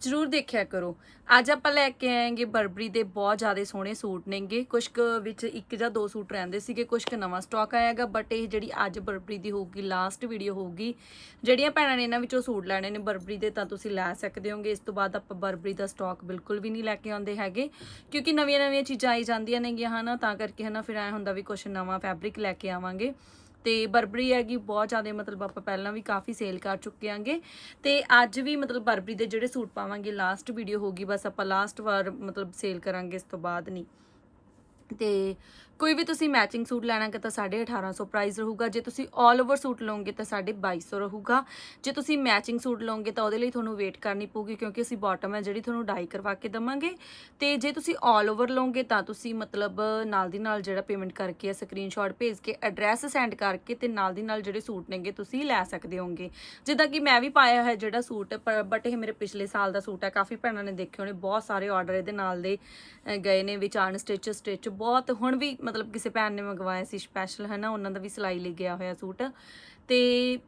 ਜਰੂਰ ਦੇਖਿਆ ਕਰੋ। ਅੱਜ ਆਪਾਂ ਲੈ ਕੇ ਆਏਗੇ ਬਰਬਰੀ ਦੇ ਬਹੁਤ ਜ਼ਿਆਦਾ ਸੋਹਣੇ ਸੂਟ ਨੇਗੇ। ਕੁਝ ਕੁ ਵਿੱਚ ਇੱਕ ਜਾਂ ਦੋ ਸੂਟ ਰਹਿੰਦੇ ਸੀਗੇ ਕੁਝ ਕੁ ਨਵਾਂ ਸਟਾਕ ਆਇਆਗਾ ਬਟ ਇਹ ਜਿਹੜੀ ਅੱਜ ਬਰਬਰੀ ਦੀ ਹੋਊਗੀ ਲਾਸਟ ਵੀਡੀਓ ਹੋਊਗੀ, ਜਿਹੜੀਆਂ ਭੈਣਾਂ ਨੇ ਇਹਨਾਂ ਵਿੱਚੋਂ ਸੂਟ ਲੈਣੇ ਨੇ ਬਰਬਰੀ ਦੇ, ਤਾਂ ਤੁਸੀਂ ਲੈ ਸਕਦੇ ਹੋਗੇ। ਇਸ ਤੋਂ ਬਾਅਦ ਆਪਾਂ ਬਰਬਰੀ ਦਾ ਸਟਾਕ ਬਿਲਕੁਲ ਵੀ ਨਹੀਂ ਲੈ ਕੇ ਆਉਂਦੇ ਹੈਗੇ, ਕਿਉਂਕਿ ਨਵੀਆਂ ਨਵੀਆਂ ਚੀਜ਼ਾਂ ਆਈ ਜਾਂਦੀਆਂ ਨੇਗੀਆਂ, ਹਨਾ? ਤਾਂ ਕਰਕੇ ਹਨਾ, ਫਿਰ ਐ ਹੁੰਦਾ ਵੀ ਕੁਝ ਨਵਾਂ ਫੈਬਰਿਕ ਲੈ ਕੇ ਆਵਾਂਗੇ। ਤੇ ਬਰਬਰੀ ਹੈਗੀ ਬਹੁਤ ਜ਼ਿਆਦਾ ਮਤਲਬ ਆਪਾਂ ਪਹਿਲਾਂ ਵੀ ਕਾਫੀ ਸੇਲ ਕਰ ਚੁੱਕੇ ਆਂਗੇ। ਤੇ ਅੱਜ ਵੀ ਮਤਲਬ ਬਰਬਰੀ ਦੇ ਜਿਹੜੇ ਸੂਟ ਪਾਵਾਂਗੇ ਲਾਸਟ ਵੀਡੀਓ ਹੋਗੀ ਬਸ ਆਪਾਂ ਲਾਸਟ ਵਾਰ ਮਤਲਬ ਸੇਲ ਕਰਾਂਗੇ ਇਸ ਤੋਂ ਬਾਅਦ ਨਹੀਂ। ਤੇ ਕੋਈ ਵੀ ਤੁਸੀਂ ਮੈਚਿੰਗ ਸੂਟ ਲੈਣਾ ਕਿ ਤਾਂ 1850 ਪ੍ਰਾਈਸ ਰਹੂਗਾ। ਜੇ ਤੁਸੀਂ 올 ਓਵਰ ਸੂਟ ਲਓਗੇ ਤਾਂ 2250 ਰਹੂਗਾ। ਜੇ ਤੁਸੀਂ ਮੈਚਿੰਗ ਸੂਟ ਲਓਗੇ ਤਾਂ ਉਹਦੇ ਲਈ ਤੁਹਾਨੂੰ ਵੇਟ ਕਰਨੀ ਪਊਗੀ ਕਿਉਂਕਿ ਅਸੀਂ ਬਾਟਮ ਹੈ ਜਿਹੜੀ ਤੁਹਾਨੂੰ ਡਾਈ ਕਰਵਾ ਕੇ ਦਵਾਂਗੇ। ਤੇ ਜੇ ਤੁਸੀਂ 올 ਓਵਰ ਲਓਗੇ ਤਾਂ ਤੁਸੀਂ ਮਤਲਬ ਨਾਲ ਦੀ ਨਾਲ ਜਿਹੜਾ ਪੇਮੈਂਟ ਕਰਕੇ ਸਕਰੀਨਸ਼ਾਟ ਭੇਜ ਕੇ ਐਡਰੈਸ ਸੈਂਡ ਕਰਕੇ ਤੇ ਨਾਲ ਦੀ ਨਾਲ ਜਿਹੜੇ ਸੂਟ ਨੇਗੇ ਤੁਸੀਂ ਲੈ ਸਕਦੇ ਹੋਗੇ। ਜਿੱਦਾਂ ਕਿ ਮੈਂ ਵੀ ਪਾਇਆ ਹੋਇਆ ਜਿਹੜਾ ਸੂਟ ਬਟ ਇਹ ਮੇਰੇ ਪਿਛਲੇ ਸਾਲ ਦਾ ਸੂਟ ਹੈ। ਕਾਫੀ ਭੈਣਾਂ ਨੇ ਦੇਖੇ ਹੋਣੇ, ਬਹੁਤ ਸਾਰੇ ਆਰਡਰ ਇਹਦੇ ਨਾਲ ਦੇ ਗਏ ਨੇ, ਵਿੱਚ ਅਨ ਸਟਿਚ ਸਟਿਚ ਬਹੁਤ ਹੁਣ ਵੀ ਮਤਲਬ ਕਿਸੇ ਭੈਣ ਨੇ ਮੰਗਵਾਇਆ ਸੀ ਸਪੈਸ਼ਲ ਹੈ ਨਾ ਉਹਨਾਂ ਦਾ ਵੀ ਸਿਲਾਈ ਲਈ ਗਿਆ ਹੋਇਆ ਸੂਟ। ਤੇ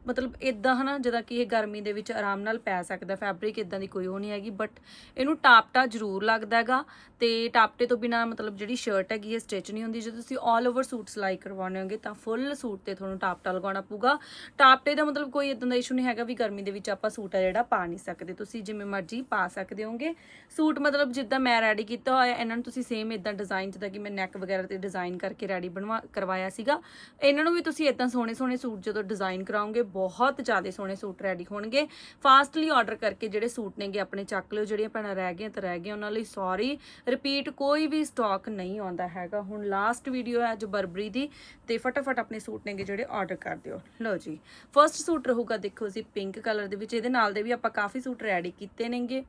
ਮਤਲਬ ਇਦਾਂ ਹਨਾ ਜਿਹਦਾ ਕਿ ਇਹ ਗਰਮੀ ਦੇ ਵਿੱਚ ਆਰਾਮ ਨਾਲ ਪੈ ਸਕਦਾ ਫੈਬਰਿਕ ਇਦਾਂ ਦੀ ਕੋਈ ਉਹ ਨਹੀਂ ਹੈਗੀ ਬਟ ਇਹਨੂੰ ਟਾਪਟਾ ਜ਼ਰੂਰ ਲੱਗਦਾ ਹੈਗਾ ਤੇ ਟਾਪਟੇ ਤੋਂ ਬਿਨਾ ਮਤਲਬ ਜਿਹੜੀ ਸ਼ਰਟ ਹੈਗੀ ਇਹ ਸਟਿਚ ਨਹੀਂ ਹੁੰਦੀ। ਜੇ ਤੁਸੀਂ 올 ਓਵਰ ਸੂਟ ਸਿਲਾਈ ਕਰਵਾਉਣੇ ਹੋਗੇ ਤਾਂ ਫੁੱਲ ਸੂਟ ਤੇ ਤੁਹਾਨੂੰ ਟਾਪਟਾ ਲਗਾਉਣਾ ਪਊਗਾ। ਟਾਪਟੇ ਦਾ ਮਤਲਬ ਕੋਈ ਇਦਾਂ ਦਾ ਇਸ਼ੂ ਨਹੀਂ ਹੈਗਾ ਵੀ ਗਰਮੀ ਦੇ ਵਿੱਚ ਆਪਾਂ ਸੂਟ ਆ ਜਿਹੜਾ ਪਾ ਨਹੀਂ ਸਕਦੇ। ਤੁਸੀਂ ਜਿਵੇਂ ਮਰਜ਼ੀ ਪਾ ਸਕਦੇ ਹੋਗੇ। ਸੂਟ ਮਤਲਬ ਜਿੱਦਾਂ ਮੈਂ ਰੈਡੀ ਕੀਤਾ ਹੋਇਆ, ਇਹਨਾਂ ਨੂੰ ਤੁਸੀਂ ਸੇਮ ਇਦਾਂ ਡਿਜ਼ਾਈਨ ਜਿੱਦਾਂ ਕਿ ਮੈਂ ਨੈਕ ਵਗੈਰਾ ਤੇ ਡਿਜ਼ਾਈਨ ਕਰਕੇ ਰੈਡੀ ਬਣਵਾ, ਕਰਵਾਇਆ ਸੀਗਾ। ਇਹਨਾਂ ਨੂੰ ਵੀ ਤੁਸੀਂ ਇਦਾਂ ਸੋਹਣੇ ਸੋਹਣੇ ਸੂਟ ਜਦੋਂ ਡਿਜ਼ਾਈਨ ਕਰਾਓਗੇ ਬਹੁਤ ਜ਼ਿਆਦਾ ਸੋਹਣੇ ਸੂਟ ਰੈਡੀ ਹੋਣਗੇ। ਫਾਸਟਲੀ ਆਰਡਰ ਕਰਕੇ ਜਿਹੜੇ ਸੂਟ ਨੇਗੇ ਆਪਣੇ ਚੱਕ ਲਿਓ, ਜਿਹੜੀਆਂ ਭੈਣਾਂ ਰਹਿ ਗਈਆਂ ਤਾਂ ਰਹਿ ਗਈਆਂ, ਉਹਨਾਂ ਲਈ ਸੌਰੀ ਰਿਪੀਟ ਕੋਈ ਵੀ ਸਟਾਕ ਨਹੀਂ ਆਉਂਦਾ ਹੈਗਾ। ਹੁਣ ਲਾਸਟ ਵੀਡੀਓ ਹੈ ਅੱਜ ਬਰਬਰੀ ਦੀ, ਤੇ ਫਟਾਫਟ ਆਪਣੇ ਸੂਟ ਨੇਗੇ ਜਿਹੜੇ ਆਰਡਰ ਕਰ ਦਿਓ। ਲਓ ਜੀ ਫਰਸਟ ਸੂਟ ਰਹੂਗਾ ਦੇਖੋ ਜੀ ਪਿੰਕ ਕਲਰ ਦੇ ਵਿੱਚ। ਇਹਦੇ ਨਾਲ ਦੇ ਵੀ ਆਪਾਂ ਕਾਫੀ ਸੂਟ ਰੈਡੀ ਕੀਤੇ ਨੇਗੇ।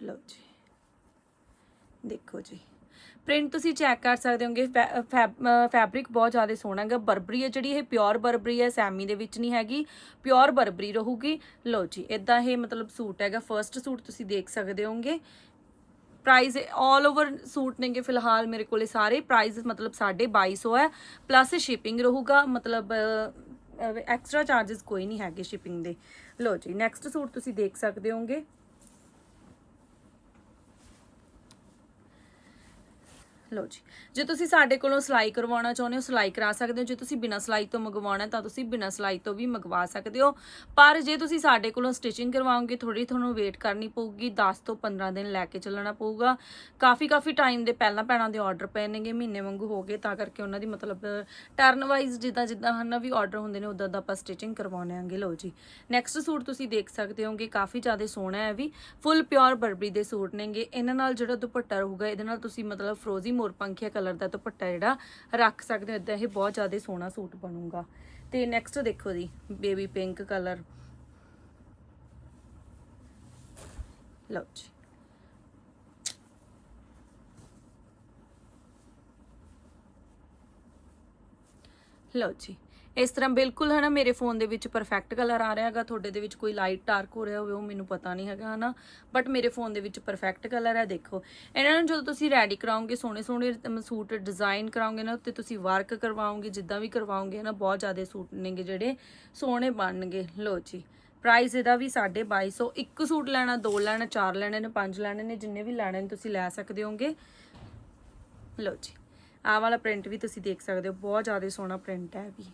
ਲਓ ਜੀ, ਦੇਖੋ ਜੀ। ਪ੍ਰਿੰਟ ਤੁਸੀਂ ਚੈੱਕ ਕਰ ਸਕਦੇ ਹੋਗੇ ਫੈਬਰਿਕ ਬਹੁਤ ਜ਼ਿਆਦਾ ਸੋਹਣਾ ਹੈਗਾ, ਬਰਬਰੀ ਹੈ ਜਿਹੜੀ, ਇਹ ਪਿਓਰ ਬਰਬਰੀ ਹੈ, ਸੈਮੀ ਦੇ ਵਿੱਚ ਨਹੀਂ ਹੈਗੀ ਪਿਓਰ ਬਰਬਰੀ ਰਹੂਗੀ। ਲਓ ਜੀ ਇਦਾਂ ਇਹ ਮਤਲਬ ਸੂਟ ਹੈਗਾ ਫਰਸਟ ਸੂਟ ਤੁਸੀਂ ਦੇਖ ਸਕਦੇ ਹੋਗੇ। ਪ੍ਰਾਈਸ ਆਲ ਓਵਰ ਸੂਟ ਨੇਗੇ ਫਿਲਹਾਲ ਮੇਰੇ ਕੋਲੇ ਸਾਰੇ ਪ੍ਰਾਈਸ ਮਤਲਬ 2250 ਹੈ ਪਲੱਸ ਸ਼ਿਪਿੰਗ ਰਹੂਗਾ, ਮਤਲਬ ਐਕਸਟਰਾ ਚਾਰजेस ਕੋਈ ਨਹੀਂ ਹੈਗੇ ਸ਼ਿਪਿੰਗ ਦੇ। ਲਓ ਜੀ ਨੈਕਸਟ ਸੂਟ ਤੁਸੀਂ ਦੇਖ ਸਕਦੇ ਹੋਗੇ। ਲਓ ਜੀ। ਜੇ ਤੁਸੀਂ ਸਾਡੇ ਕੋਲੋਂ ਸਿਲਾਈ ਕਰਵਾਉਣਾ ਚਾਹੁੰਦੇ ਹੋ, ਸਿਲਾਈ ਕਰਾ ਸਕਦੇ ਹੋ। ਜੇ ਤੁਸੀਂ ਬਿਨਾਂ ਸਿਲਾਈ ਤੋਂ ਮੰਗਵਾਉਣਾ, ਤਾਂ ਤੁਸੀਂ ਬਿਨਾਂ ਸਿਲਾਈ ਤੋਂ ਵੀ ਮੰਗਵਾ ਸਕਦੇ ਹੋ। ਪਰ ਜੇ ਤੁਸੀਂ ਸਾਡੇ ਕੋਲੋਂ ਸਟਿਚਿੰਗ ਕਰਵਾਓਗੇ ਥੋੜੀ ਤੁਹਾਨੂੰ ਵੇਟ ਕਰਨੀ ਪਊਗੀ। 10 ਤੋਂ 15 ਦਿਨ ਲੈ ਕੇ ਚੱਲਣਾ ਪਊਗਾ। ਕਾਫੀ ਕਾਫੀ ਟਾਈਮ ਦੇ ਪਹਿਲਾਂ ਪੈਣਾ ਦੇ ਆਰਡਰ ਪਏ ਨੇਗੇ, ਮਹੀਨੇ ਵਾਂਗੂ ਹੋ ਗਏ। ਤਾਂ ਕਰਕੇ ਉਹਨਾਂ ਦੀ ਮਤਲਬ ਟਰਨ ਵਾਈਜ਼ ਜਿੱਦਾਂ ਜਿੱਦਾਂ ਹਨ ਵੀ ਆਰਡਰ ਹੁੰਦੇ ਨੇ ਉਦਾਂ ਦਾ ਆਪਾਂ ਸਟਿਚਿੰਗ ਕਰਵਾਉਣੇ ਆਂਗੇ। ਲਓ ਜੀ। ਨੈਕਸਟ ਸੂਟ ਤੁਸੀਂ ਦੇਖ ਸਕਦੇ ਹੋਗੇ, ਕਾਫੀ ਜ਼ਿਆਦਾ ਸੋਹਣਾ ਹੈ ਵੀ। ਫੁੱਲ ਪਿਓਰ ਬਰਬਰੀ ਦੇ ਸੂਟ ਨੇਗੇ। ਇਹਨਾਂ ਨਾਲ ਜਿਹੜਾ ਦੁਪੱਟਾ ਰਹੂਗਾ, ਇਹਦੇ ਨਾਲ ਤੁਸੀਂ ਮਤਲਬ ਫਰੋਜ਼ੀ ਮੋਰ ਪੰਖੀਆ ਕਲਰ ਦਾ ਦੁਪੱਟਾ ਜਿਹੜਾ ਰੱਖ ਸਕਦੇ ਹੋ ਇਦਾਂ ਇਹ ਬਹੁਤ ਜ਼ਿਆਦਾ ਸੋਹਣਾ ਸੂਟ ਬਣੂਗਾ। ਤੇ ਨੈਕਸਟ ਦੇਖੋ ਜੀ ਬੇਬੀ ਪਿੰਕ ਕਲਰ ਲਓ ਜੀ। ਲਓ ਜੀ। ਇਸ ਤਰ੍ਹਾਂ ਬਿਲਕੁਲ ਹੈ ਨਾ ਮੇਰੇ ਫੋਨ ਦੇ ਵਿੱਚ ਪਰਫੈਕਟ ਕਲਰ ਆ ਰਿਹਾ ਹੈਗਾ, ਤੁਹਾਡੇ ਦੇ ਵਿੱਚ ਕੋਈ ਲਾਈਟ ਡਾਰਕ ਹੋ ਰਿਹਾ ਹੋਵੇ ਉਹ ਮੈਨੂੰ ਪਤਾ ਨਹੀਂ ਹੈਗਾ ਹਨਾ ਬਟ ਮੇਰੇ ਫੋਨ ਦੇ ਵਿੱਚ ਪਰਫੈਕਟ ਕਲਰ ਹੈ, ਦੇਖੋ। ਇਹਨਾਂ ਨੂੰ ਜਦੋਂ ਤੁਸੀਂ ਰੈਡੀ ਕਰਾਓਗੇ ਸੋਹਣੇ ਸੋਹਣੇ ਸੂਟ ਡਿਜ਼ਾਈਨ ਕਰਾਉਂਗੇ ਨਾ, ਉੱਤੇ ਤੁਸੀਂ ਵਰਕ ਕਰਵਾਓਗੇ, ਜਿੱਦਾਂ ਵੀ ਕਰਵਾਓਗੇ ਨਾ ਬਹੁਤ ਜ਼ਿਆਦਾ ਸੂਟ ਨੇਗੇ ਜਿਹੜੇ, ਸੋਹਣੇ ਬਣਨਗੇ। ਲਓ ਜੀ ਪ੍ਰਾਈਸ ਇਹਦਾ ਵੀ 2250 ਇੱਕ ਸੂਟ ਲੈਣਾ, ਦੋ ਲੈਣਾ, ਚਾਰ ਲੈਣੇ ਨੇ, ਪੰਜ ਲੈਣੇ ਨੇ, ਜਿੰਨੇ ਵੀ ਲੈਣੇ ਨੇ ਤੁਸੀਂ ਲੈ ਸਕਦੇ ਹੋਗੇ। ਲਓ ਜੀ, ਆਹ ਵਾਲਾ ਪ੍ਰਿੰਟ ਵੀ ਤੁਸੀਂ ਦੇਖ ਸਕਦੇ ਹੋ, ਬਹੁਤ ਜ਼ਿਆਦਾ ਸੋਹਣਾ ਪ੍ਰਿੰਟ ਹੈ ਵੀ।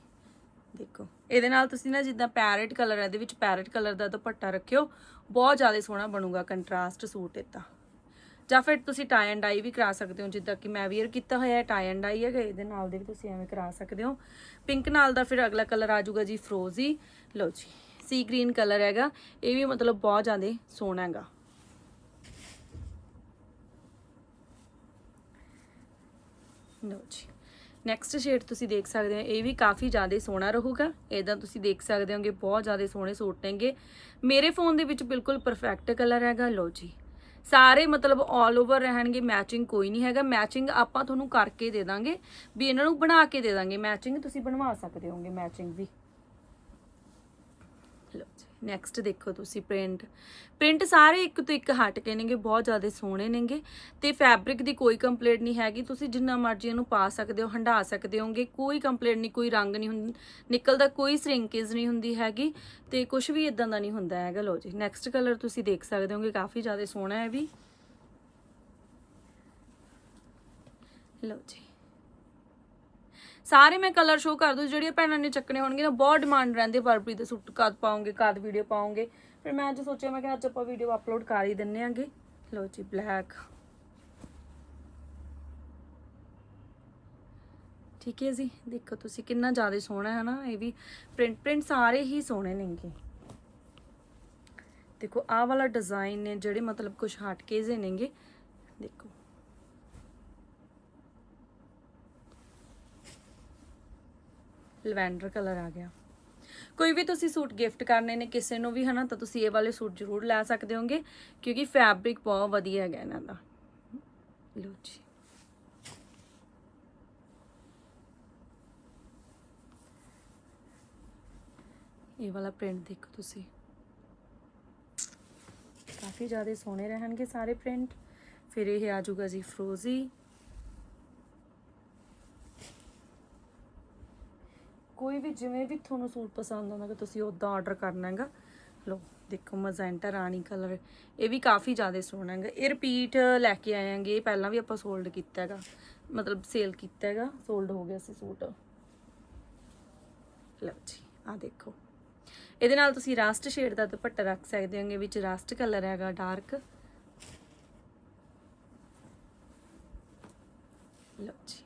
ਦੇਖੋ। ਇਹਦੇ ਨਾਲ ਤੁਸੀਂ ਨਾ ਜਿੱਦਾਂ ਪੈਰਟ ਕਲਰ ਹੈ ਇਹਦੇ ਵਿੱਚ ਪੈਰਟ ਕਲਰ ਦਾ ਦੁਪੱਟਾ ਰੱਖਿਓ, ਬਹੁਤ ਜ਼ਿਆਦਾ ਸੋਹਣਾ ਬਣੂਗਾ ਕੰਟਰਾਸਟ ਸੂਟ ਇਦਾਂ ਜਾਂ ਫਿਰ ਤੁਸੀਂ ਟਾਈ ਐਂਡ ਡਾਈ ਵੀ ਕਰਾ ਸਕਦੇ ਹੋ, ਜਿੱਦਾਂ ਕਿ ਮੈਂ ਵੀਅਰ ਕੀਤਾ ਹੋਇਆ ਹੈ ਟਾਈ ਐਂਡ ਡਾਈ ਹੈਗਾ, ਇਹਦੇ ਨਾਲ ਦੇ ਵੀ ਤੁਸੀਂ ਐਵੇਂ ਕਰਾ ਸਕਦੇ ਹੋ। ਪਿੰਕ ਨਾਲ ਦਾ ਫਿਰ ਅਗਲਾ ਕਲਰ ਆ ਜਾਊਗਾ ਜੀ ਫਰੋਜ਼ੀ ਲਓ ਜੀ ਸੀ ਗ੍ਰੀਨ ਕਲਰ ਹੈਗਾ, ਇਹ ਵੀ ਮਤਲਬ ਬਹੁਤ ਜ਼ਿਆਦਾ ਸੋਹਣਾ ਹੈਗਾ। ਲਓ ਜੀ। ਨੈਕਸਟ ਸ਼ੇਡ ਤੁਸੀਂ ਦੇਖ ਸਕਦੇ ਹੋ, ਇਹ ਵੀ ਕਾਫੀ ਜ਼ਿਆਦਾ ਸੋਹਣਾ ਰਹੂਗਾ। ਇਹਦਾ ਤੁਸੀਂ ਦੇਖ ਸਕਦੇ ਹੋਗੇ, ਬਹੁਤ ਜ਼ਿਆਦਾ ਸੋਹਣੇ ਸੂਟ ਨੇਗੇ। ਮੇਰੇ ਫੋਨ ਦੇ ਵਿੱਚ ਬਿਲਕੁਲ ਪਰਫੈਕਟ ਕਲਰ ਹੈਗਾ, ਲਓ ਜੀ। ਸਾਰੇ ਮਤਲਬ 올 ਓਵਰ ਰਹਿਣਗੇ ਮੈਚਿੰਗ ਕੋਈ ਨਹੀਂ ਹੈਗਾ। ਮੈਚਿੰਗ ਆਪਾਂ ਤੁਹਾਨੂੰ ਕਰਕੇ ਦੇ ਦਾਂਗੇ, ਵੀ ਇਹਨਾਂ ਨੂੰ ਬਣਾ ਕੇ ਦੇ ਦਾਂਗੇ। ਮੈਚਿੰਗ ਤੁਸੀਂ ਬਣਵਾ ਸਕਦੇ ਹੋਗੇ ਮੈਚਿੰਗ ਵੀ। ਨੈਕਸਟ ਦੇਖੋ ਤੁਸੀਂ ਪ੍ਰਿੰਟ ਪ੍ਰਿੰਟ ਸਾਰੇ ਇੱਕ ਤੋਂ ਇੱਕ ਹਟ ਕੇ ਨੇਗੇ, ਬਹੁਤ ਜ਼ਿਆਦਾ ਸੋਹਣੇ ਨੇਗੇ। ਤੇ ਫੈਬਰਿਕ ਦੀ ਕੋਈ ਕੰਪਲੇਂਟ ਨਹੀਂ ਹੈਗੀ। ਤੁਸੀਂ ਜਿੰਨਾ ਮਰਜ਼ੀ ਇਹਨੂੰ ਪਾ ਸਕਦੇ ਹੋ ਹੰਡਾ ਸਕਦੇ ਹੋਗੇ। ਕੋਈ ਕੰਪਲੇਂਟ ਨਹੀਂ, ਕੋਈ ਰੰਗ ਨਹੀਂ ਹੁੰਦਾ, ਨਿਕਲਦਾ ਕੋਈ ਸ਼ਰਿੰਕੇਜ ਨਹੀਂ ਹੁੰਦੀ ਹੈਗੀ। ਤੇ ਕੁਝ ਵੀ ਇਦਾਂ ਦਾ ਨਹੀਂ ਹੁੰਦਾ ਹੈਗਾ। ਲੋ ਜੀ ਨੈਕਸਟ ਕਲਰ ਤੁਸੀਂ ਦੇਖ ਸਕਦੇ ਹੋਗੇ। ਕਾਫੀ ਜ਼ਿਆਦਾ ਸੋਹਣਾ ਹੈ ਵੀ। ਲਓ ਜੀ। ਸਾਰੇ ਮੈਂ ਕਲਰ ਸ਼ੋ ਕਰ ਦੂੰ, ਜਿਹੜੀਆਂ ਭੈਣਾਂ ਨੇ ਚੱਕਣੇ ਹੋਣਗੇ ਨਾ, ਬਹੁਤ ਡਿਮਾਂਡ ਰਹਿੰਦੀ ਪਰਪਰੀ ਦੇ ਸੂਟ ਕਦ ਪਾਉਂਗੇ, ਕਦ ਵੀਡੀਓ ਪਾਉਂਗੇ। ਫਿਰ ਮੈਂ ਅੱਜ ਸੋਚਿਆ, ਮੈਂ ਕਿ ਅੱਜ ਆਪਾਂ ਵੀਡੀਓ ਅਪਲੋਡ ਕਰ ਹੀ ਦਿੰਨੇ ਆਂਗੇ। ਲਓ ਜੀ ਬਲੈਕ ਠੀਕ ਹੈ ਜੀ, ਦੇਖੋ ਤੁਸੀਂ ਕਿੰਨਾ ਜ਼ਿਆਦਾ ਸੋਹਣਾ ਹੈ ਨਾ, ਇਹ ਵੀ ਪ੍ਰਿੰਟ ਪ੍ਰਿੰਟ ਸਾਰੇ ਹੀ ਸੋਹਣੇ ਨੇਗੇ। ਦੇਖੋ, ਆਹ ਵਾਲਾ ਡਿਜ਼ਾਈਨ ਨੇ ਜਿਹੜੇ ਮਤਲਬ ਕੁਝ ਹਟਕੇ ਜੇ ਨੇਗੇ। ਦੇਖੋ। ਲਵੈਂਡਰ ਕਲਰ ਆ ਗਿਆ। ਕੋਈ ਵੀ ਤੁਸੀਂ ਸੂਟ ਗਿਫਟ ਕਰਨੇ ਨੇ ਕਿਸੇ ਨੂੰ ਵੀ, ਹਨਾ, ਤਾਂ ਤੁਸੀਂ ਇਹ ਵਾਲੇ ਸੂਟ ਜ਼ਰੂਰ ਲੈ ਸਕਦੇ ਹੋਗੇ, ਕਿਉਂਕਿ ਫੈਬਰਿਕ ਬਹੁਤ ਵਧੀਆ ਹੈਗਾ ਇਹਨਾਂ ਦਾ। ਲੋ ਜੀ। ਇਹ ਵਾਲਾ ਪ੍ਰਿੰਟ ਦੇਖੋ ਤੁਸੀਂ। ਕਾਫੀ ਜ਼ਿਆਦਾ ਸੋਹਣੇ ਰਹਿਣਗੇ ਸਾਰੇ ਪ੍ਰਿੰਟ। ਫਿਰ ਇਹ ਆ ਜਾਊਗਾ ਜੀ ਫਰੋਜ਼ੀ ਵੀ ਜਿਵੇਂ ਵੀ ਤੁਹਾਨੂੰ ਸੂਟ ਪਸੰਦ ਆਉਂਦਾ ਕਿ ਤੁਸੀਂ ਉਦਾਂ ਆਰਡਰ ਕਰਨਾ ਹੈਗਾ। ਲੋ ਦੇਖੋ ਮਜ਼ੈਂਟਾ ਰਾਣੀ ਕਲਰ ਇਹ ਵੀ ਕਾਫੀ ਜ਼ਿਆਦਾ ਸੋਹਣਾ ਹੈਗਾ। ਇਹ ਰਿਪੀਟ ਲੈ ਕੇ ਆਏ ਆਏਾਂਗੇ ਇਹ ਪਹਿਲਾਂ ਵੀ ਆਪਾਂ ਸੋਲਡ ਕੀਤਾ ਹੈਗਾ। ਮਤਲਬ ਸੇਲ ਕੀਤਾ ਹੈਗਾ ਸੋਲਡ ਹੋ ਗਿਆ ਸੀ ਸੂਟ। ਲਓ ਜੀ ਆ ਦੇਖੋ। ਇਹਦੇ ਨਾਲ ਤੁਸੀਂ ਰਸਟ ਸ਼ੇਡ ਦਾ ਦੁਪੱਟਾ ਰੱਖ ਸਕਦੇ ਹੋਗੇ, ਵਿੱਚ ਰਸਟ ਕਲਰ ਹੈਗਾ ਡਾਰਕ ਲਓ ਜੀ।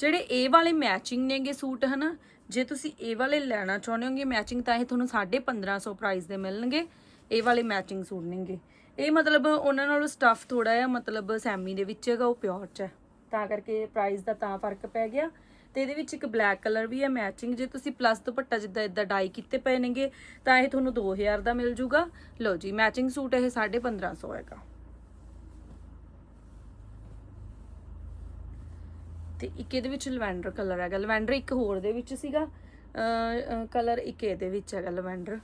ਜਿਹੜੇ ਇਹ ਵਾਲੇ ਮੈਚਿੰਗ ਨੇਗੇ ਸੂਟ, ਹਨਾ? ਜੇ ਤੁਸੀਂ ਇਹ ਵਾਲੇ ਲੈਣਾ ਚਾਹੁੰਦੇ ਹੋਗੇ ਮੈਚਿੰਗ ਤਾਂ ਇਹ ਤੁਹਾਨੂੰ 1550 ਪ੍ਰਾਈਸ ਦੇ ਮਿਲਣਗੇ। ਇਹ ਵਾਲੇ ਮੈਚਿੰਗ ਸੂਟ ਨੇਗੇ। ਇਹ ਮਤਲਬ ਉਹਨਾਂ ਨਾਲੋਂ ਸਟਫ ਥੋੜਾ ਜਿਹਾ, ਮਤਲਬ ਸੈਮੀ ਦੇ ਵਿੱਚ ਹੈਗਾ, ਉਹ ਪਿਓਰ ਚ ਹੈ। ਤਾਂ ਕਰਕੇ ਪ੍ਰਾਈਸ ਦਾ ਤਾਂ ਫ਼ਰਕ ਪੈ ਗਿਆ। ਤੇ ਇਹਦੇ ਵਿੱਚ ਇੱਕ ਬਲੈਕ ਕਲਰ ਵੀ ਹੈ ਮੈਚਿੰਗ ਜੇ ਤੁਸੀਂ ਪਲੱਸ ਦੁਪੱਟਾ ਜਿੱਦਾਂ ਇਦਾਂ ਡਾਈ ਕੀਤੇ ਪਏ ਨੇਗੇ, ਤਾਂ ਇਹ ਤੁਹਾਨੂੰ 2000 ਦਾ ਮਿਲ ਜੂਗਾ। ਲਓ ਜੀ ਮੈਚਿੰਗ ਸੂਟ ਇਹ 1550 ਹੈਗਾ। ਤੇ ਇੱਕ ਇਹਦੇ ਵਿੱਚ ਲਵੈਂਡਰ ਕਲਰ ਹੈਗਾ। ਲਵੈਂਡਰ ਇੱਕ ਹੋਰ ਦੇ ਵਿੱਚ ਸੀਗਾ। ਕਲਰ ਇੱਕ ਇਹਦੇ ਵਿੱਚ ਹੈਗਾ, ਲਵੈਂਡਰ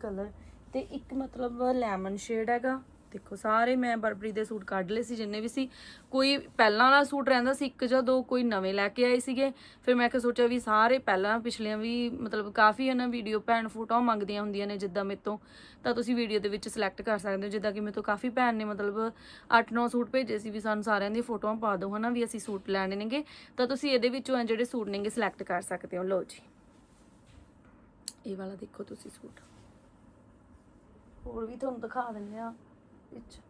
ਕਲਰ। ਤੇ ਇੱਕ ਮਤਲਬ ਲੈਮਨ ਸ਼ੇਡ ਹੈਗਾ। ਦੇਖੋ, ਸਾਰੇ ਮੈਂ ਬਰਬਰੀ ਦੇ ਸੂਟ ਕੱਢ ਲਏ ਸੀ, ਜਿੰਨੇ ਵੀ ਸੀ। ਕੋਈ ਪਹਿਲਾਂ ਵਾਲਾ ਸੂਟ ਰਹਿੰਦਾ ਸੀ, ਇੱਕ ਜਾਂ ਦੋ, ਕੋਈ ਨਵੇਂ ਲੈ ਕੇ ਆਏ ਸੀਗੇ। ਫਿਰ ਮੈਂ ਕਿ ਸੋਚਿਆ ਵੀ ਸਾਰੇ ਪਹਿਲਾਂ, ਪਿਛਲੀਆਂ ਵੀ, ਮਤਲਬ ਕਾਫੀ ਇਹਨਾਂ ਵੀਡੀਓ ਭੈਣ ਫੋਟੋਆਂ ਮੰਗਦੀਆਂ ਹੁੰਦੀਆਂ ਨੇ ਜਿੱਦਾਂ ਮੇਰੇ ਤੋਂ। ਤਾਂ ਤੁਸੀਂ ਵੀਡੀਓ ਦੇ ਵਿੱਚ ਸਿਲੈਕਟ ਕਰ ਸਕਦੇ ਹੋ, ਜਿੱਦਾਂ ਕਿ ਮੇਰੇ ਤੋਂ ਕਾਫੀ ਭੈਣ ਨੇ ਮਤਲਬ 8-9 ਸੂਟ ਭੇਜੇ ਸੀ ਵੀ ਸਾਨੂੰ ਸਾਰਿਆਂ ਦੀਆਂ ਫੋਟੋਆਂ ਪਾ ਦਿਓ, ਹਨਾ, ਵੀ ਅਸੀਂ ਸੂਟ ਲੈਣੇ ਨੇਗੇ। ਤਾਂ ਤੁਸੀਂ ਇਹਦੇ ਵਿੱਚੋਂ ਇਹ ਜਿਹੜੇ ਸੂਟ ਨੇਗੇ ਸਿਲੈਕਟ ਕਰ ਸਕਦੇ ਹੋ। ਲਓ ਜੀ। ਇਹ ਵਾਲਾ ਦੇਖੋ ਤੁਸੀਂ ਸੂਟ। ਹੋਰ ਵੀ ਤੁਹਾਨੂੰ ਦਿਖਾ ਦਿੰਦੇ ਆ ਵਿੱਚ।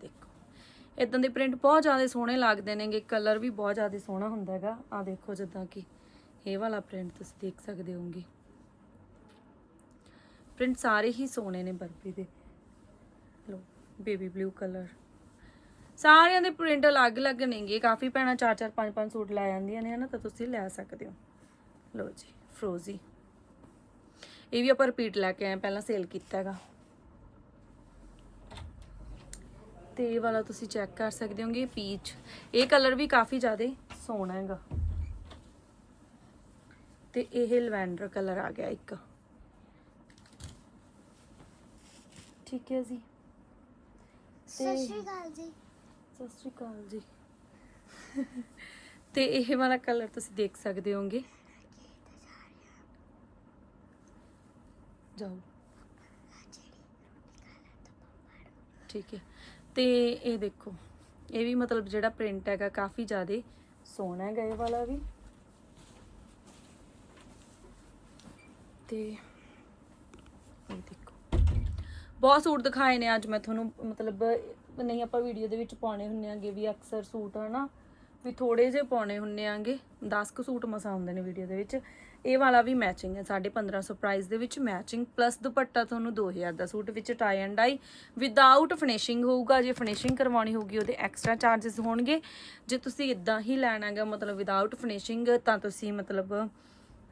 ਦੇਖੋ ਇਦਾਂ ਦੇ ਪ੍ਰਿੰਟ ਬਹੁਤ ਜ਼ਿਆਦਾ ਸੋਹਣੇ ਲੱਗਦੇ ਨੇਗੇ ਕਲਰ ਵੀ ਬਹੁਤ ਜ਼ਿਆਦਾ ਸੋਹਣਾ ਹੁੰਦਾ ਹੈਗਾ। ਆ ਦੇਖੋ ਜਿੱਦਾਂ ਕਿ ਇਹ ਵਾਲਾ ਪ੍ਰਿੰਟ ਤੁਸੀਂ ਦੇਖ ਸਕਦੇ ਹੋਗੇ ਪ੍ਰਿੰਟ ਸਾਰੇ ਹੀ ਸੋਹਣੇ ਨੇ ਬਰਬੀ ਦੇ। ਲੋ ਬੇਬੀ ਬਲੂ ਕਲਰ ਸਾਰਿਆਂ ਦੇ ਪ੍ਰਿੰਟ ਅਲੱਗ-ਅਲੱਗ ਨੇਗੇ। ਕਾਫੀ ਭੈਣਾਂ 4-4 5-5 ਸੂਟ ਲੈ ਜਾਂਦੀਆਂ ਨੇ, ਹਨਾ, ਤਾਂ ਤੁਸੀਂ ਲੈ ਸਕਦੇ ਹੋ। ਲੋ ਜੀ ਫਰੋਜ਼ੀ ਇਹ ਵੀ ਆਪਾਂ ਰਿਪੀਟ ਲੈ ਕੇ ਆਏ ਪਹਿਲਾਂ ਸੇਲ ਕੀਤਾ ਹੈਗਾ। ਤੇ ਇਹ ਵਾਲਾ ਤੁਸੀਂ ਚੈੱਕ ਕਰ ਸਕਦੇ ਹੋਗੇ ਪੀਚ ਇਹ ਕਲਰ ਵੀ ਕਾਫੀ ਜ਼ਿਆਦਾ ਸੋਹਣਾ ਹੈਗਾ। ਤੇ ਇਹ ਲਵੈਂਡਰ ਕਲਰ ਆ ਗਿਆ ਇੱਕ। ਠੀਕ ਹੈ ਜੀ। ਸਤਿ ਸ਼੍ਰੀ ਅਕਾਲ ਜੀ। ਸਤਿ ਸ਼੍ਰੀ ਅਕਾਲ ਜੀ। ਤੇ ਇਹ ਵਾਲਾ ਕਲਰ ਤੁਸੀਂ ਦੇਖ ਸਕਦੇ ਹੋਗੇ। ਜਾਓ। ਠੀਕ ਹੈ। ਤੇ ਇਹ ਦੇਖੋ, ਇਹ ਵੀ ਮਤਲਬ ਜਿਹੜਾ ਪ੍ਰਿੰਟ ਹੈਗਾ ਕਾਫੀ ਜ਼ਿਆਦਾ ਸੋਹਣਾ ਹੈਗਾ ਇਹ ਵਾਲਾ ਵੀ। ਤੇ ਇਹ ਦੇਖੋ, ਬਹੁਤ ਸੂਟ ਦਿਖਾਏ ਨੇ ਅੱਜ ਮੈਂ ਤੁਹਾਨੂੰ, ਮਤਲਬ ਨਹੀਂ ਆਪਾਂ ਵੀਡੀਓ ਦੇ ਵਿੱਚ ਪਾਉਣੇ ਹੁੰਨੇ ਆਂਗੇ ਵੀ ਅਕਸਰ ਸੂਟ ਹਨਾ, ਵੀ ਥੋੜੇ ਜਿਹੇ ਪਾਉਣੇ ਹੁੰਨੇ ਆਂਗੇ। 10 ਕੁ ਸੂਟ ਮਸਾ ਆਉਂਦੇ ਨੇ ਵੀਡੀਓ ਦੇ ਵਿੱਚ। ਇਹ ਵਾਲਾ ਵੀ ਮੈਚਿੰਗ ਹੈ 1550 ਪ੍ਰਾਈਸ ਦੇ ਵਿੱਚ ਮੈਚਿੰਗ ਪਲੱਸ ਦੁਪੱਟਾ ਤੁਹਾਨੂੰ 2000 ਦਾ ਸੂਟ ਵਿੱਚ tie and dye without finishing ਹੋਊਗਾ, ਜੇ ਫਿਨਿਸ਼ਿੰਗ ਕਰਵਾਉਣੀ ਹੋਊਗੀ, ਉਹਦੇ ਐਕਸਟਰਾ ਚਾਰजेस ਹੋਣਗੇ। ਜੇ ਤੁਸੀਂ ਇਦਾਂ ਹੀ ਲੈਣਾ ਹੈਗਾ, ਮਤਲਬ ਵਿਦਆਊਟ ਫਿਨਿਸ਼ਿੰਗ ਤਾਂ ਤੁਸੀਂ ਮਤਲਬ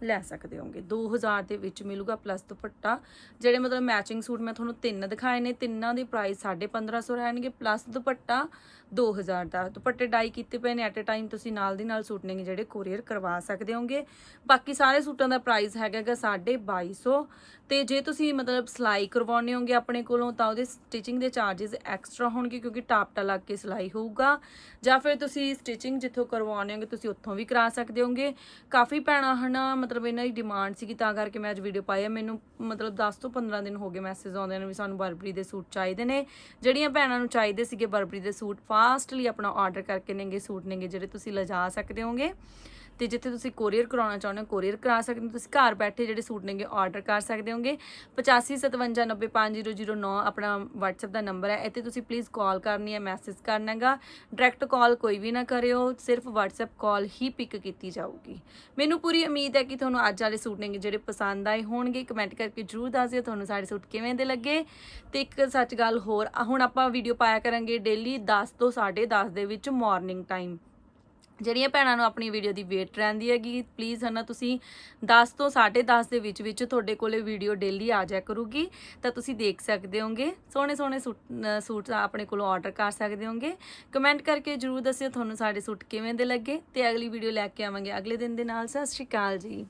ਲੈ ਸਕਦੇ ਹੋਗੇ 2000 ਦੇ ਵਿੱਚ ਮਿਲੂਗਾ ਪਲੱਸ ਦੁਪੱਟਾ, ਜਿਹੜੇ ਮਤਲਬ ਮੈਚਿੰਗ ਸੂਟ ਮੈਂ ਤੁਹਾਨੂੰ ਤਿੰਨ ਦਿਖਾਏ ਨੇ। ਤਿੰਨਾਂ ਦੇ ਪ੍ਰਾਈਸ 1550 ਰਹਿਣਗੇ ਪਲੱਸ ਦੁਪੱਟਾ 2000 ਦਾ। ਦੁਪੱਟੇ ਡਾਈ ਕੀਤੇ ਪਏ ਨੇ। ਐਟ ਅ ਟਾਈਮ ਤੁਸੀਂ ਨਾਲ ਦੀ ਨਾਲ ਸੂਟ ਨੇ ਜਿਹੜੇ ਕੋਰੀਅਰ ਕਰਵਾ ਸਕਦੇ ਹੋਗੇ ਬਾਕੀ ਸਾਰੇ ਸੂਟਾਂ ਦਾ ਪ੍ਰਾਈਸ ਹੈਗਾ ਗਾ 2250 ਤੇ ਜੇ ਤੁਸੀਂ ਮਤਲਬ ਸਿਲਾਈ ਕਰਵਾਉਣੇ ਹੋਗੇ ਆਪਣੇ ਕੋਲੋਂ, ਤਾਂ ਉਹਦੇ ਸਟਿਚਿੰਗ ਦੇ ਚਾਰजेस ਐਕਸਟਰਾ ਹੋਣਗੇ ਕਿਉਂਕਿ ਟਾਪਟਾ ਲੱਗ ਕੇ ਸਿਲਾਈ ਹੋਊਗਾ। ਜਾਂ ਫਿਰ ਤੁਸੀਂ ਸਟਿਚਿੰਗ ਜਿੱਥੋਂ ਕਰਵਾਉਣੇ ਹੋਗੇ ਤੁਸੀਂ ਉੱਥੋਂ ਵੀ ਕਰਾ ਸਕਦੇ ਹੋਗੇ ਕਾਫੀ ਭੈਣਾਂ ਹਨ ਮਤਲਬ ਇਹਨਾਂ ਦੀ ਡਿਮਾਂਡ ਸੀਗੀ, ਤਾਂ ਕਰਕੇ ਮੈਂ ਅੱਜ ਵੀਡੀਓ ਪਾਈ ਆ। ਮੈਨੂੰ ਮਤਲਬ 10 ਤੋਂ 15 ਦਿਨ ਹੋ ਗਏ ਮੈਸੇਜ ਆਉਂਦੇ ਨੇ ਵੀ ਸਾਨੂੰ ਬਰਬਰੀ ਦੇ ਸੂਟ ਚਾਹੀਦੇ ਨੇ। ਜਿਹੜੀਆਂ ਭੈਣਾਂ ਨੂੰ ਚਾਹੀਦੇ ਸੀਗੇ ਬਰਬਰੀ ਦੇ ਸੂਟ ਫਾਸਟਲੀ ਆਪਣਾ ਆਰਡਰ ਕਰਕੇ ਨੇਗੇ ਸੂਟ ਨੇਗੇ, ਜਿਹੜੇ ਤੁਸੀਂ ਲਿਜਾ ਸਕਦੇ ਹੋਗੇ। ਤੇ ਜਿੱਥੇ ਤੁਸੀਂ ਕੋਰੀਅਰ ਕਰਾਉਣਾ ਚਾਹੁੰਦੇ ਹੋ ਕੋਰੀਅਰ ਕਰਾ ਸਕਦੇ ਹੋ। ਤੁਸੀਂ ਘਰ ਬੈਠੇ ਜਿਹੜੇ ਸੂਟ ਨੇਗੇ ਆਰਡਰ ਕਰ ਸਕਦੇ ਹੋਗੇ। 8557905009 ਆਪਣਾ WhatsApp ਦਾ ਨੰਬਰ ਹੈ। ਇੱਥੇ ਤੁਸੀਂ ਪਲੀਜ਼ ਕਾਲ ਕਰਨੀ ਹੈ ਮੈਸੇਜ ਕਰਨਾਗਾ ਡਾਇਰੈਕਟ ਕਾਲ ਕੋਈ ਵੀ ਨਾ ਕਰਿਓ, ਸਿਰਫ WhatsApp ਕਾਲ ਹੀ ਪਿਕ ਕੀਤੀ ਜਾਊਗੀ। ਮੈਨੂੰ ਪੂਰੀ ਉਮੀਦ ਹੈ ਕਿ ਤੁਹਾਨੂੰ ਅੱਜ ਵਾਲੇ ਸੂਟ ਨੇਗੇ ਜਿਹੜੇ ਪਸੰਦ ਆਏ ਹੋਣਗੇ। ਕਮੈਂਟ ਕਰਕੇ ਜਰੂਰ ਦੱਸ ਦਿਓ ਤੁਹਾਨੂੰ ਸਾਡੇ ਸੂਟ ਕਿਵੇਂ ਦੇ ਲੱਗੇ। ਤੇ ਇੱਕ ਸੱਚ ਗੱਲ ਹੋਰ ਹੁਣ ਆਪਾਂ ਵੀਡੀਓ ਪਾਇਆ ਕਰਾਂਗੇ ਡੇਲੀ 10 ਤੋਂ 10:30 ਦੇ ਵਿੱਚ ਮਾਰਨਿੰਗ ਟਾਈਮ ਜਿਹੜੀਆਂ ਭੈਣਾਂ ਨੂੰ ਆਪਣੀ ਵੀਡੀਓ ਦੀ ਵੇਟ ਰਹਿੰਦੀ ਹੈਗੀ ਪਲੀਜ਼ ਹਨਾ ਤੁਸੀਂ 10 ਤੋਂ 10:30 ਦੇ ਵਿੱਚ ਵਿੱਚ ਤੁਹਾਡੇ ਕੋਲੇ ਵੀਡੀਓ ਡੇਲੀ ਆ ਜਾਇਆ ਕਰੂਗੀ, ਤਾਂ ਤੁਸੀਂ ਦੇਖ ਸਕਦੇ ਹੋਗੇ। ਸੋਹਣੇ ਸੋਹਣੇ ਸੂਟ ਸੂਟ ਆਪਣੇ ਕੋਲੋਂ ਆਰਡਰ ਕਰ ਸਕਦੇ ਹੋਗੇ। ਕਮੈਂਟ ਕਰਕੇ ਜਰੂਰ ਦੱਸਿਓ ਤੁਹਾਨੂੰ ਸਾਡੇ ਸੂਟ ਕਿਵੇਂ ਦੇ ਲੱਗੇ, ਤੇ ਅਗਲੀ ਵੀਡੀਓ ਲੈ ਕੇ ਆਵਾਂਗੇ ਅਗਲੇ ਦਿਨ ਦੇ ਨਾਲ। ਸਤਿ ਸ਼੍ਰੀ ਅਕਾਲ ਜੀ।